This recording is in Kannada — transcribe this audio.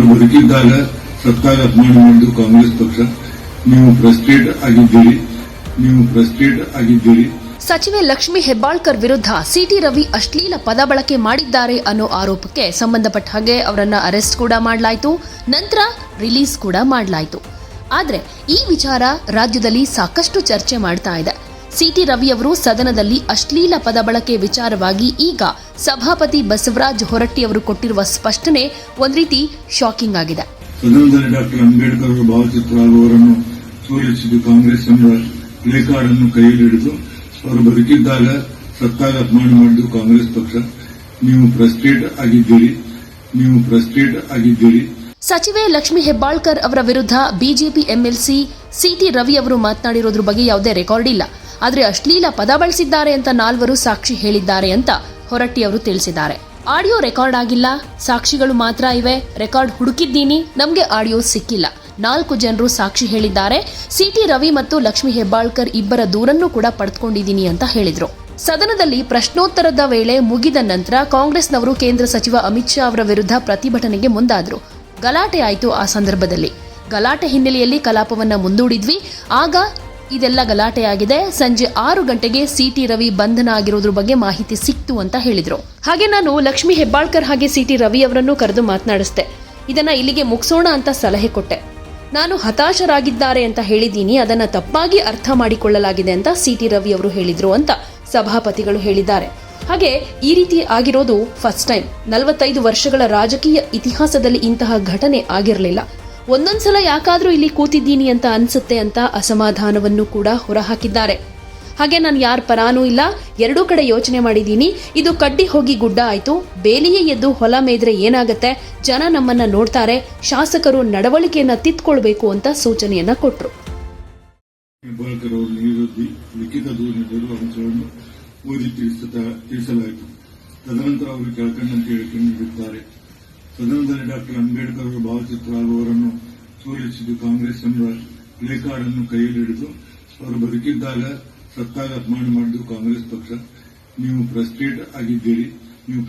ಅವರು ಬದುಕಿದ್ದಾಗ ಸತ್ತಾಗ ಮಾಡಿದ್ದು ಕಾಂಗ್ರೆಸ್ ಪಕ್ಷ. ನೀವು ಫ್ರಸ್ಟ್ರೇಟ್ ಆಗಿದ್ದೀರಿ. ನೀವು ಫ್ರಸ್ಟ್ರೇಟ್ ಆಗಿದ್ದೀರಿ. ಸಚಿವೆ ಲಕ್ಷ್ಮಿ ಹೆಬ್ಬಾಳ್ಕರ್ ವಿರುದ್ಧ ಸಿಟಿ ರವಿ ಅಶ್ಲೀಲ ಪದ ಬಳಕೆ ಮಾಡಿದ್ದಾರೆ ಅನ್ನೋ ಆರೋಪಕ್ಕೆ ಸಂಬಂಧಪಟ್ಟ ಹಾಗೆ ಅವರನ್ನ ಅರೆಸ್ಟ್ ಕೂಡ ಮಾಡಲಾಯಿತು. ನಂತರ ರಿಲೀಸ್ ಕೂಡ ಮಾಡಲಾಯಿತು. ಆದರೆ ಈ ವಿಚಾರ ರಾಜ್ಯದಲ್ಲಿ ಸಾಕಷ್ಟು ಚರ್ಚೆ ಮಾಡ್ತಾ ಇದೆ. ಸಿಟಿ ರವಿ ಅವರು ಸದನದಲ್ಲಿ ಅಶ್ಲೀಲ ಪದ ಬಳಕೆ ವಿಚಾರವಾಗಿ ಈಗ ಸಭಾಪತಿ ಬಸವರಾಜ್ ಹೊರಟ್ಟಿ ಅವರು ಕೊಟ್ಟಿರುವ ಸ್ಪಷ್ಟನೆ ಒಂದ್ ರೀತಿ ಶಾಕಿಂಗ್ ಆಗಿದೆ. ಸದನದಲ್ಲಿ ಡಾಕ್ಟರ್ ಅಂಬೇಡ್ಕರ್ ಅವರ ಭಾವಚಿತ್ರ ಅವರನ್ನು ಸೋಲಿಸಿದ್ದು ಕಾಂಗ್ರೆಸ್ ಎಂಬ ಪ್ಲೇ ಅನ್ನು ಕೈಯಲ್ಲಿ ಹಿಡಿದು ಅವರು ಬದುಕಿದ್ದಾಗ ಸತ್ತಾಗ ಅಪಮಾನ ಮಾಡಿದ್ದು ಕಾಂಗ್ರೆಸ್ ಪಕ್ಷ. ನೀವು ಫ್ರಸ್ಟ್ರೇಟ್ ಆಗಿದ್ದೀರಿ. ನೀವು ಫ್ರಸ್ಟ್ರೇಟ್ ಆಗಿದ್ದೀರಿ. ಸಚಿವೆ ಲಕ್ಷ್ಮಿ ಹೆಬ್ಬಾಳ್ಕರ್ ಅವರ ವಿರುದ್ಧ ಬಿಜೆಪಿ ಎಂಎಲ್ಸಿ ಸಿಟಿ ರವಿ ಅವರು ಮಾತನಾಡಿರೋದ್ರ ಬಗ್ಗೆ ಯಾವುದೇ ರೆಕಾರ್ಡ್ ಇಲ್ಲ. ಆದರೆ ಅಶ್ಲೀಲ ಪದ ಬಳಸಿದ್ದಾರೆ ಅಂತ ನಾಲ್ವರು ಸಾಕ್ಷಿ ಹೇಳಿದ್ದಾರೆ ಅಂತ ಹೊರಟ್ಟಿ ಅವರು ತಿಳಿಸಿದ್ದಾರೆ. ಆಡಿಯೋ ರೆಕಾರ್ಡ್ ಆಗಿಲ್ಲ. ಸಾಕ್ಷಿಗಳು ಮಾತ್ರ ಇವೆ. ರೆಕಾರ್ಡ್ ಹುಡುಕಿದ್ದೀನಿ. ನಮಗೆ ಆಡಿಯೋ ಸಿಕ್ಕಿಲ್ಲ. ನಾಲ್ಕು ಜನರು ಸಾಕ್ಷಿ ಹೇಳಿದ್ದಾರೆ. ಸಿಟಿ ರವಿ ಮತ್ತು ಲಕ್ಷ್ಮಿ ಹೆಬ್ಬಾಳ್ಕರ್ ಇಬ್ಬರ ದೂರನ್ನು ಕೂಡ ಪಡೆದುಕೊಂಡಿದ್ದೀನಿ ಅಂತ ಹೇಳಿದರು. ಸದನದಲ್ಲಿ ಪ್ರಶ್ನೋತ್ತರದ ವೇಳೆ ಮುಗಿದ ನಂತರ ಕಾಂಗ್ರೆಸ್ನವರು ಕೇಂದ್ರ ಸಚಿವ ಅಮಿತ್ ಶಾ ಅವರ ವಿರುದ್ಧ ಪ್ರತಿಭಟನೆಗೆ ಮುಂದಾದರು. ಗಲಾಟೆ ಆಯಿತು ಆ ಸಂದರ್ಭದಲ್ಲಿ. ಗಲಾಟೆ ಹಿನ್ನೆಲೆಯಲ್ಲಿ ಕಲಾಪವನ್ನು ಮುಂದೂಡಿದ್ವಿ. ಆಗ ಇದೆಲ್ಲ ಗಲಾಟೆಯಾಗಿದೆ ಸಂಜೆ ಆರು ಗಂಟೆಗೆ ಸಿಟಿ ರವಿ ಬಂಧನ ಆಗಿರೋದ್ರ ಬಗ್ಗೆ ಮಾಹಿತಿ ಸಿಕ್ತು ಅಂತ ಹೇಳಿದ್ರು. ಹಾಗೆ ನಾನು ಲಕ್ಷ್ಮಿ ಹೆಬ್ಬಾಳ್ಕರ್ ಹಾಗೆ ಸಿಟಿ ರವಿ ಅವರನ್ನು ಕರೆದು ಮಾತನಾಡಿಸ್ದೆ. ಇದನ್ನ ಇಲ್ಲಿಗೆ ಮುಗಿಸೋಣ ಅಂತ ಸಲಹೆ ಕೊಟ್ಟೆ. ನಾನು ಹತಾಶರಾಗಿದ್ದಾರೆ ಅಂತ ಹೇಳಿದ್ದೀನಿ. ಅದನ್ನ ತಪ್ಪಾಗಿ ಅರ್ಥ ಮಾಡಿಕೊಳ್ಳಲಾಗಿದೆ ಅಂತ ಸಿಟಿ ರವಿ ಅವರು ಹೇಳಿದ್ರು ಅಂತ ಸಭಾಪತಿಗಳು ಹೇಳಿದ್ದಾರೆ. ಹಾಗೆ ಈ ರೀತಿ ಆಗಿರೋದು ಫಸ್ಟ್ ಟೈಮ್. ನಲವತ್ತೈದು ವರ್ಷಗಳ ರಾಜಕೀಯ ಇತಿಹಾಸದಲ್ಲಿ ಇಂತಹ ಘಟನೆ ಆಗಿರಲಿಲ್ಲ. ಒಂದೊಂದ್ಸಲ ಯಾಕಾದ್ರೂ ಇಲ್ಲಿ ಕೂತಿದ್ದೀನಿ ಅಂತ ಅನ್ಸುತ್ತೆ ಅಂತ ಅಸಮಾಧಾನವನ್ನು ಕೂಡ ಹೊರಹಾಕಿದ್ದಾರೆ. ಹಾಗೆ ನಾನು ಯಾರ ಪರಾನೂ ಇಲ್ಲ, ಎರಡೂ ಕಡೆ ಯೋಚನೆ ಮಾಡಿದ್ದೀನಿ. ಇದು ಕಡ್ಡಿ ಹೋಗಿ ಗುಡ್ಡ ಆಯ್ತು. ಬೇಲಿಯೇ ಎದ್ದು ಹೊಲ ಮೇದ್ರೆ ಏನಾಗತ್ತೆ? ಜನ ನಮ್ಮನ್ನ ನೋಡ್ತಾರೆ. ಶಾಸಕರು ನಡವಳಿಕೆಯನ್ನ ತಿತ್ಕೊಳ್ಬೇಕು ಅಂತ ಸೂಚನೆಯನ್ನ ತಿಳಿಸಲಾಯಿತು. ತದನಂತರ ಅವರು ಕೆಳಕಂಡಂತೆ ಹೇಳಿಕೆ ನೀಡಿದ್ದಾರೆ ಸದನದಲ್ಲಿ ಡಾಕ್ಟರ್ ಅಂಬೇಡ್ಕರ್ ಅವರ ಭಾವಚಿತ್ರ ಆಗುವವರನ್ನು ಸೋಲಿಸಿದ್ದು ಕಾಂಗ್ರೆಸ್ ಎಂಬ ಪ್ಲೇ ಅನ್ನು ಕೈಯಲ್ಲಿ ಹಿಡಿದು ಅವರು ಬದುಕಿದ್ದಾಗ ಸತ್ತಾಗ ಅಪಮಾನ ಮಾಡಿದ್ದು ಕಾಂಗ್ರೆಸ್ ಪಕ್ಷ. ನೀವು ಫ್ರಸ್ಟ್ರೇಟ್ ಆಗಿದ್ದೀರಿ, ನೀವು